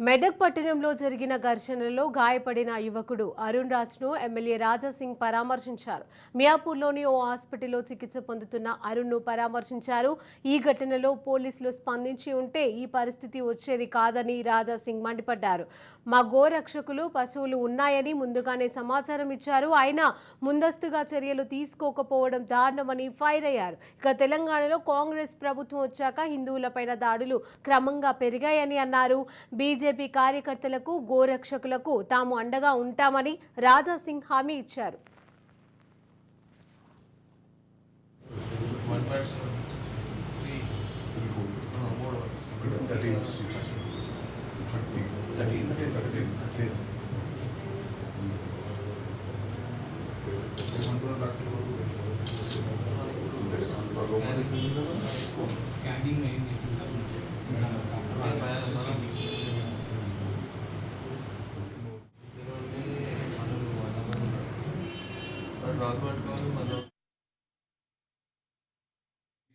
మెదక్ పట్టణంలో జరిగిన ఘర్షణలో గాయపడిన యువకుడు అరుణ్ రాజ్ను ఎమ్మెల్యే రాజాసింగ్ పరామర్శించారు. మియాపూర్లోని ఓ హాస్పిటల్లో చికిత్స పొందుతున్న అరుణ్ను పరామర్శించారు. ఈ ఘటనలో పోలీసులు స్పందించి ఉంటే ఈ పరిస్థితి వచ్చేది కాదని రాజాసింగ్ మండిపడ్డారు. మా గోరక్షకులు పశువులు ఉన్నాయని ముందుగానే సమాచారం ఇచ్చారు. అయినా ముందస్తుగా చర్యలు తీసుకోకపోవడం దారుణమని ఫైర్ అయ్యారు. ఇక తెలంగాణలో కాంగ్రెస్ ప్రభుత్వం వచ్చాక హిందువులపైన దాడులు క్రమంగా పెరిగాయని అన్నారు. బీజేపీ కార్యకర్తలకు గోరక్షకులకు తాము అండగా ఉంటామని రాజా సింగ్ హామీ ఇచ్చారు. వన్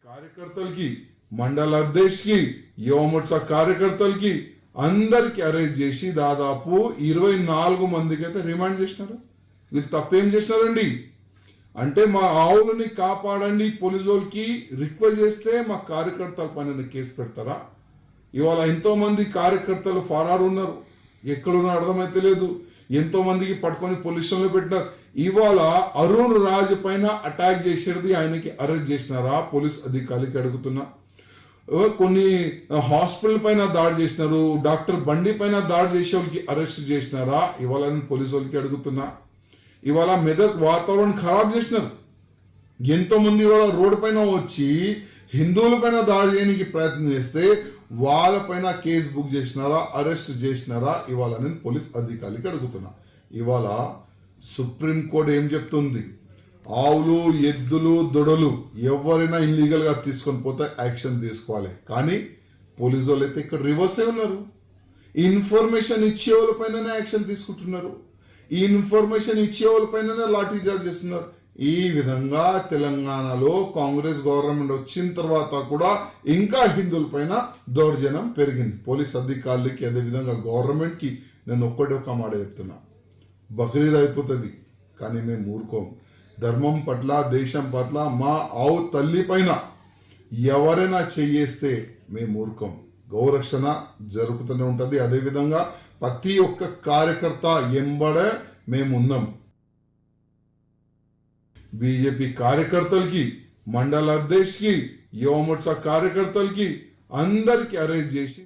కార్యకర్తలకి మండల అధ్యక్షుకి యువమోర్చ కార్యకర్తలకి అందరికి అరెస్ట్ చేసి దాదాపు ఇరవై నాలుగు మందికి అయితే రిమాండ్ చేసినారు. మీరు తప్పేం చేసినారండి? అంటే మా ఆవులని కాపాడండి పోలీసు వాళ్ళకి రిక్వెస్ట్ చేస్తే మా కార్యకర్తల పైన కేసు పెడతారా? ఇవాళ ఎంతో మంది కార్యకర్తలు ఫరారు ఉన్నారు. ఎక్కడున్నా అర్థమైతే లేదు. ఎంతో మందికి పట్టుకొని పొల్యూషన్లో పెట్టినారు. ఇవాళ అరుణ్ రాజ్ పైన అటాక్ చేసేది ఆయనకి అరెస్ట్ చేసినారా? పోలీస్ అధికారికి అడుగుతున్నా. కొన్ని హాస్పిటల్ పైన దాడి చేసినారు. డాక్టర్ బండి పైన దాడి చేసే వాళ్ళకి అరెస్ట్ చేసినారా? ఇవాళ నేను పోలీసు వాళ్ళకి అడుగుతున్నా. ఇవాళ మెదక్ వాతావరణం ఖరాబ్ చేసినారు. ఎంతో మంది ఇవాళ రోడ్డు పైన వచ్చి హిందువుల పైన దాడి చేయడానికి ప్రయత్నం చేస్తే వాళ్ళపైన కేసు బుక్ చేసినారా? అరెస్ట్ చేసినారా? ఇవాళ నేను పోలీస్ అధికారికి అడుగుతున్నా. ఇవాళ సుప్రీంకోర్టు ఏం చెప్తుంది? ఆవులు ఎద్దులు దొడలు ఎవరైనా ఇల్లీగల్గా తీసుకొని పోతే యాక్షన్ తీసుకోవాలి. కానీ పోలీసు వాళ్ళు అయితే ఇక్కడ రివర్సే ఉన్నారు. ఇన్ఫర్మేషన్ ఇచ్చే వాళ్ళపైననే యాక్షన్ తీసుకుంటున్నారు. ఈ ఇన్ఫర్మేషన్ ఇచ్చే వాళ్ళపైననే లాఠీ చార్జ్ చేస్తున్నారు. ఈ విధంగా తెలంగాణలో కాంగ్రెస్ గవర్నమెంట్ వచ్చిన తర్వాత కూడా ఇంకా హిందువులపైన దౌర్జన్యం పెరిగింది. పోలీస్ అధికారులకి అదేవిధంగా గవర్నమెంట్కి నేను ఒక్కటి ఒక్క మాట చెప్తున్నా. బక్రీద్ అయిపోతుంది కానీ మేము ఊరుకోం. ధర్మం పట్ల దేశం పట్ల మా ఆవు తల్లి పైన ఎవరైనా చెయ్యేస్తే మేము ఊరుకోం. గౌరక్షణ జరుగుతూనే ఉంటుంది. అదేవిధంగా ప్రతి ఒక్క కార్యకర్త ఎంబడే మేము ఉన్నాం. బీజేపీ కార్యకర్తలకి మండల అధ్యక్షుకి యువమోర్చా కార్యకర్తలకి అందరికి అరేంజ్ చేసి